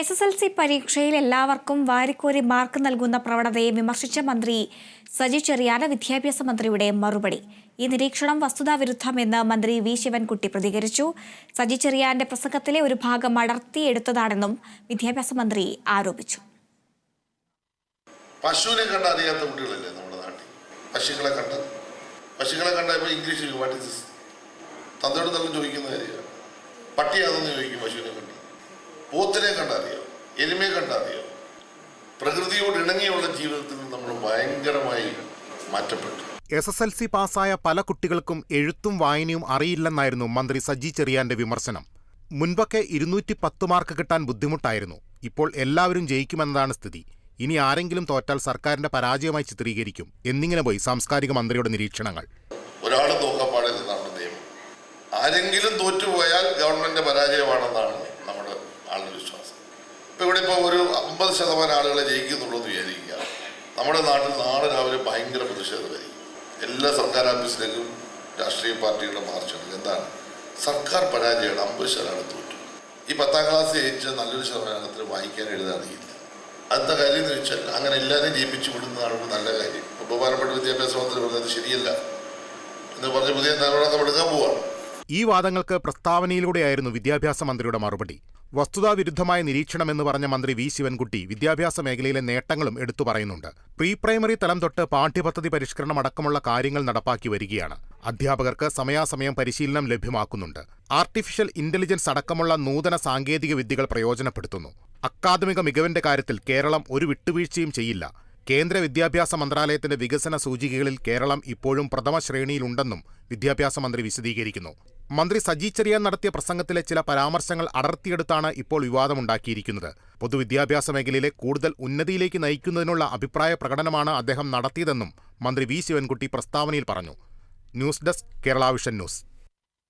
S S L C പരീക്ഷയിൽ എല്ലാവർക്കും വാരിക്കോരി മാർക്ക് നൽകുന്ന പ്രവണതയെ വിമർശിച്ച മന്ത്രി സജി ചെറിയാന് വിദ്യാഭ്യാസ മന്ത്രിയുടെ മറുപടി. ഈ നിരീക്ഷണം വസ്തുതാവിരുദ്ധമെന്ന് മന്ത്രി വി ശിവൻകുട്ടി പ്രതികരിച്ചു. സജി ചെറിയാന്റെ പ്രസംഗത്തിലെ ഒരു ഭാഗം അടർത്തിയെടുത്തതാണെന്നും വിദ്യാഭ്യാസ മന്ത്രി ആരോപിച്ചു. പശുവിനെ കണ്ട അറിയാത്ത കുട്ടികളല്ലേ നമ്മുടെ നാട്ടിൽ? പശുക്കളെ കണ്ട് പശുക്കളെ കണ്ടപ്പോൾ ഇംഗ്ലീഷിൽ തന്തയോട് നല്ല ചോദിക്കുന്ന കാര്യമാണ്. പട്ടിയാണെന്ന് ചോദിക്കും കണ്ട് പോത്തിനെ കണ്ടറിയോ എരുമയെ കണ്ടറിയോ. പ്രകൃതിയോട് ഇണങ്ങിയുള്ള ജീവിതത്തിൽ നിന്ന് നമ്മൾ ഭയങ്കരമായി മാറ്റപ്പെട്ടു. എസ് എസ് എൽ സി പാസ്സായ പല കുട്ടികൾക്കും എഴുത്തും വായനയും അറിയില്ലെന്നായിരുന്നു മന്ത്രി സജി ചെറിയാന്റെ വിമർശനം. മുൻപൊക്കെ ഇരുന്നൂറ്റി പത്ത് മാർക്ക് കിട്ടാൻ ബുദ്ധിമുട്ടായിരുന്നു. ഇപ്പോൾ എല്ലാവരും ജയിക്കുമെന്നതാണ് സ്ഥിതി. ഇനി ആരെങ്കിലും തോറ്റാൽ സർക്കാരിന്റെ പരാജയമായി ചിത്രീകരിക്കും. എന്നിങ്ങനെ പോയി സാംസ്കാരിക മന്ത്രിയുടെ നിരീക്ഷണങ്ങൾ. ഒരാൾ നമ്മുടെ നിയമം. ആരെങ്കിലും തോറ്റുപോയാൽ ഗവൺമെന്റ് പരാജയമാണെന്നാണ് ആളുടെ വിശ്വാസം ഇപ്പൊ ഇവിടെ ഇപ്പോൾ ഒരു അമ്പത് ശതമാനം ആളുകളെ ജയിക്കുന്നുള്ളൂ എന്ന് വിചാരിക്കുക. നമ്മുടെ നാട്ടിൽ നാളെ രാവിലെ ഭയങ്കര പ്രതിഷേധമായിരിക്കും എല്ലാ സർക്കാർ ഓഫീസിലേക്കും രാഷ്ട്രീയ പാർട്ടികളുടെ മാർച്ചുണ്ട് എന്താണ്? സർക്കാർ പരാജയമാണ്. അമ്പത് ശതമാനം തോറ്റു. ഈ പത്താം ക്ലാസ് ജയിച്ച നല്ലൊരു ശതമാനത്തിന് വായിക്കാൻ എഴുതാറിയില്ല. അടുത്ത കാര്യം എന്ന് വെച്ചാൽ അങ്ങനെ എല്ലാവരെയും ജയിപ്പിച്ചു വിടുന്നതാണ് നല്ല കാര്യം. ഇപ്പോൾ ബഹുമാനപ്പെട്ട വിദ്യാഭ്യാസ മന്ത്രി പറഞ്ഞത് ശരിയല്ല. എന്ന് പറഞ്ഞ് പുതിയ നിലപാടൊക്കെ എടുക്കാൻ പോവാണ്. ഈ വാദങ്ങൾക്ക് പ്രസ്താവനയിലൂടെയായിരുന്നു വിദ്യാഭ്യാസ മന്ത്രിയുടെ മറുപടി. വസ്തുതാവിരുദ്ധമായ നിരീക്ഷണമെന്ന് പറഞ്ഞ മന്ത്രി വി. ശിവൻകുട്ടി വിദ്യാഭ്യാസ മേഖലയിലെ നേട്ടങ്ങളും എടുത്തു പറയുന്നുണ്ട്. പ്രീ പ്രൈമറി തലം തൊട്ട് പാഠ്യപദ്ധതി പരിഷ്കരണം അടക്കമുള്ള കാര്യങ്ങൾ നടപ്പാക്കി വരികയാണ്. അധ്യാപകർക്ക് സമയാസമയം പരിശീലനം ലഭ്യമാക്കുന്നുണ്ട്. ആർട്ടിഫിഷ്യൽ ഇന്റലിജൻസ് അടക്കമുള്ള നൂതന സാങ്കേതിക വിദ്യകൾ പ്രയോജനപ്പെടുത്തുന്നു. അക്കാദമിക മികവിന്റെ കാര്യത്തിൽ കേരളം ഒരു വിട്ടുവീഴ്ചയും ചെയ്യില്ല. കേന്ദ്ര വിദ്യാഭ്യാസ മന്ത്രാലയത്തിന്റെ വികസന സൂചികകളിൽ കേരളം ഇപ്പോഴും പ്രഥമ ശ്രേണിയിലുണ്ടെന്നും വിദ്യാഭ്യാസ മന്ത്രി വിശദീകരിക്കുന്നു. മന്ത്രി സജി ചെറിയാൻ നടത്തിയ പ്രസംഗത്തിലെ ചില പരാമർശങ്ങൾ അടർത്തിയെടുത്താണ് ഇപ്പോൾ വിവാദമുണ്ടാക്കിയിരിക്കുന്നത്. പൊതുവിദ്യാഭ്യാസ മേഖലയിലെ കൂടുതൽ ഉന്നതിയിലേക്ക് നയിക്കുന്നതിനുള്ള അഭിപ്രായ പ്രകടനമാണ് അദ്ദേഹം നടത്തിയതെന്നും മന്ത്രി വി. ശിവൻകുട്ടി പ്രസ്താവനയിൽ പറഞ്ഞു. News desk Kerala Vision news.